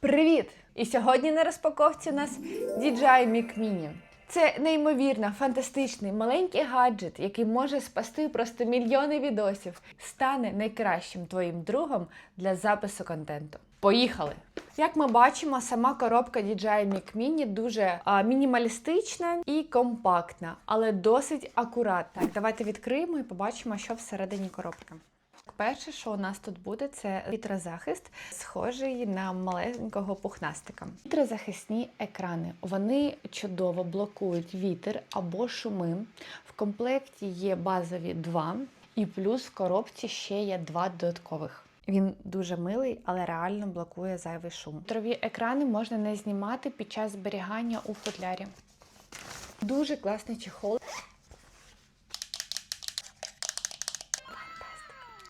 Привіт! І сьогодні на розпаковці у нас DJI Mic Mini. Це неймовірно фантастичний маленький гаджет, який може спасти просто мільйони відосів, стане найкращим твоїм другом для запису контенту. Поїхали! Як ми бачимо, сама коробка DJI Mic Mini дуже а, мінімалістична і компактна, але досить акуратна. Так, давайте відкриємо і побачимо, що всередині коробки. Перше, що у нас тут буде, це вітрозахист, схожий на маленького пухнастика. Вітрозахисні екрани. Вони чудово блокують вітер або шуми. В комплекті є базові два, і плюс в коробці ще є два додаткових. Він дуже милий, але реально блокує зайвий шум. Вітрові екрани можна не знімати під час зберігання у футлярі. Дуже класний чехол.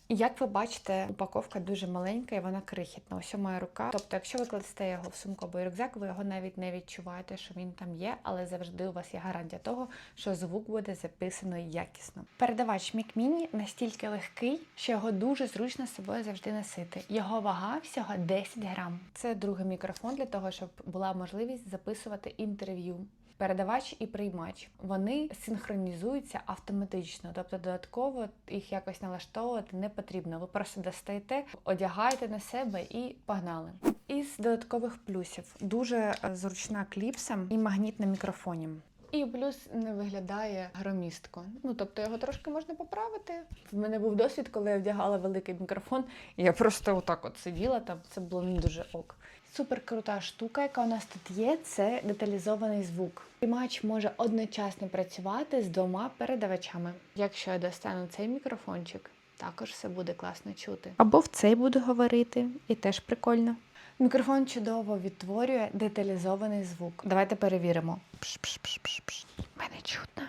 І Як ви бачите, упаковка дуже маленька і вона крихітна. Ось моя рука. Тобто, якщо ви кладете його в сумку або рюкзак, ви його навіть не відчуваєте, що він там є, але завжди у вас є гарантія того, що звук буде записано якісно. Передавач Mic Mini настільки легкий, що його дуже зручно з собою завжди носити. Його вага всього 10 грам. Це другий мікрофон для того, щоб була можливість записувати інтерв'ю. Передавач і приймач вони синхронізуються автоматично, тобто додатково їх якось налаштовувати не потрібно. Ви просто достаєте, одягаєте на себе і погнали. Із додаткових плюсів дуже е, зручна кліпса і магніт на мікрофоні. І плюс не виглядає громістко. Ну тобто його трошки можна поправити. В мене був досвід, коли я вдягала великий мікрофон, і я просто отак от сиділа там. Це було не дуже ок. Супер крута штука, яка у нас тут є, це деталізований звук. Приймач може одночасно працювати з двома передавачами. Якщо я достану цей мікрофончик, також все буде класно чути. Або в цей буду говорити, і теж прикольно. Мікрофон чудово відтворює деталізований звук. Давайте перевіримо. Пш-пш-пш-пш-пш. Мене чутно.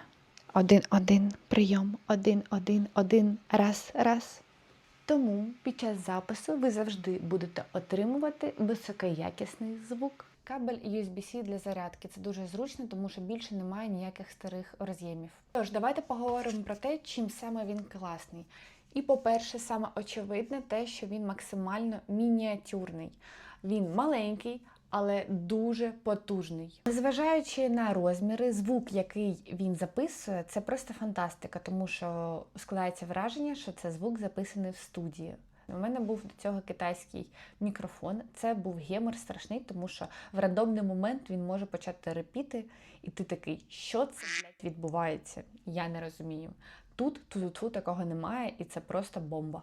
Один, один, прийом, один, один, один, раз, раз. Тому під час запису ви завжди будете отримувати високоякісний звук. Кабель USB-C для зарядки це дуже зручно, тому що більше немає ніяких старих роз'ємів. Тож, давайте поговоримо про те, чим саме він класний. І, по-перше, саме очевидне те, що він максимально мініатюрний. Він маленький, але дуже потужний. Незважаючи на розміри, звук, який він записує, це просто фантастика, тому що складається враження, що це звук записаний в студії. У мене був до цього китайський мікрофон. Це був гемор страшний, тому що в рандомний момент він може почати репіти, і ти такий, що це блядь, відбувається? Я не розумію. Тут ту-ту-ту такого немає, і це просто бомба.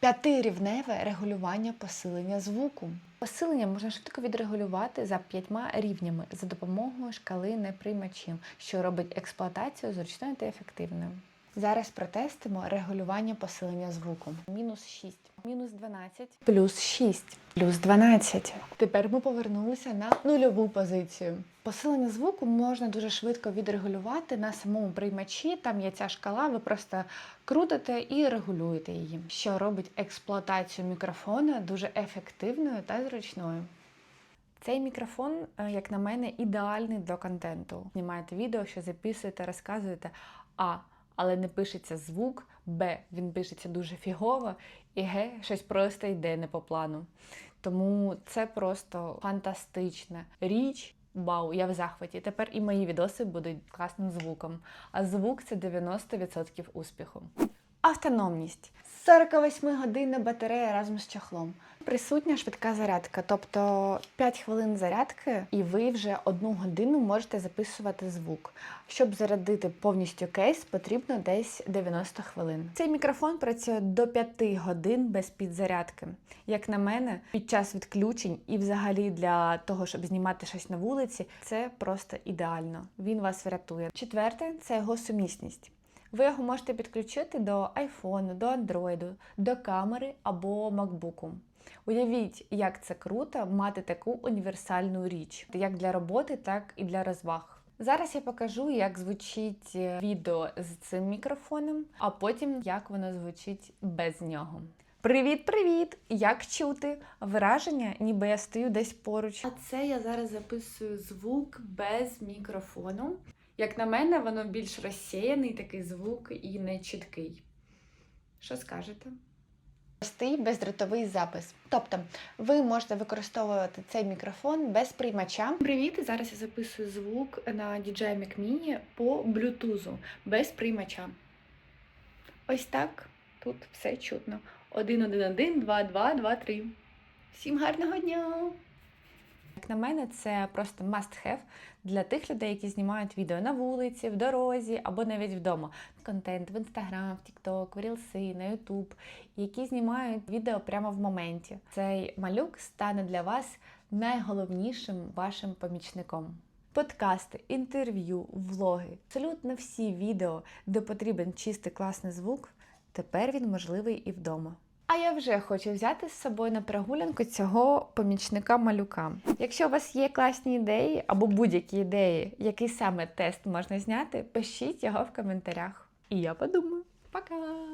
П'ятирівневе регулювання посилення звуку. Посилення можна швидко відрегулювати за п'ятьма рівнями за допомогою шкали неприймачів, що робить експлуатацію зручною та ефективною. Зараз протестимо регулювання посилення звуку. Мінус 6, мінус 12, плюс 6, плюс 12. Тепер ми повернулися на нульову позицію. Посилення звуку можна дуже швидко відрегулювати на самому приймачі. Там є ця шкала, ви просто крутите і регулюєте її, що робить експлуатацію мікрофона дуже ефективною та зручною. Цей мікрофон, е, як на мене, ідеальний для контенту. Знімаєте відео, що записуєте, розказуєте. А але не пишеться звук, Б, він пишеться дуже фігово, і Г, щось просто йде не по плану. Тому це просто фантастична річ. Вау, я в захваті. Тепер і мої відоси будуть класним звуком. А звук це 90% успіху. Автономність. 48 годинна батарея разом з чохлом. Присутня швидка зарядка, тобто 5 хвилин зарядки, і ви вже одну годину можете записувати звук. Щоб зарядити повністю кейс, потрібно десь 90 хвилин. Цей мікрофон працює до 5 годин без підзарядки. Як на мене, під час відключень і взагалі для того, щоб знімати щось на вулиці, це просто ідеально. Він вас врятує. Четверте це його сумісність. Ви його можете підключити до айфону, до андроїду, до камери або макбуку. Уявіть, як це круто мати таку універсальну річ, як для роботи, так і для розваг. Зараз я покажу, як звучить відео з цим мікрофоном, а потім як воно звучить без нього. Привіт-привіт! Як чути? Враження, ніби я стою десь поруч. А це я зараз записую звук без мікрофону. Як на мене, воно більш розсіяний такий звук і не чіткий. Що скажете? Простий бездротовий запис. Тобто ви можете використовувати цей мікрофон без приймача. Привіт! Зараз я записую звук на DJI Mac Mini по блютузу без приймача. Ось так. Тут все чутно. 1, 1, 1, 2, 2, 2, 3. Всім гарного дня! Як на мене, це просто must have для тих людей, які знімають відео на вулиці, в дорозі або навіть вдома. Контент в Instagram, в TikTok, в Reels, на YouTube, які знімають відео прямо в моменті. Цей малюк стане для вас найголовнішим вашим помічником. Подкасти, інтерв'ю, влоги, абсолютно всі відео, де потрібен чистий класний звук, тепер він можливий і вдома. А я вже хочу взяти з собою на прогулянку цього помічника малюка. Якщо у вас є класні ідеї або будь-які ідеї, який саме тест можна зняти, пишіть його в коментарях. І я подумаю. Пока!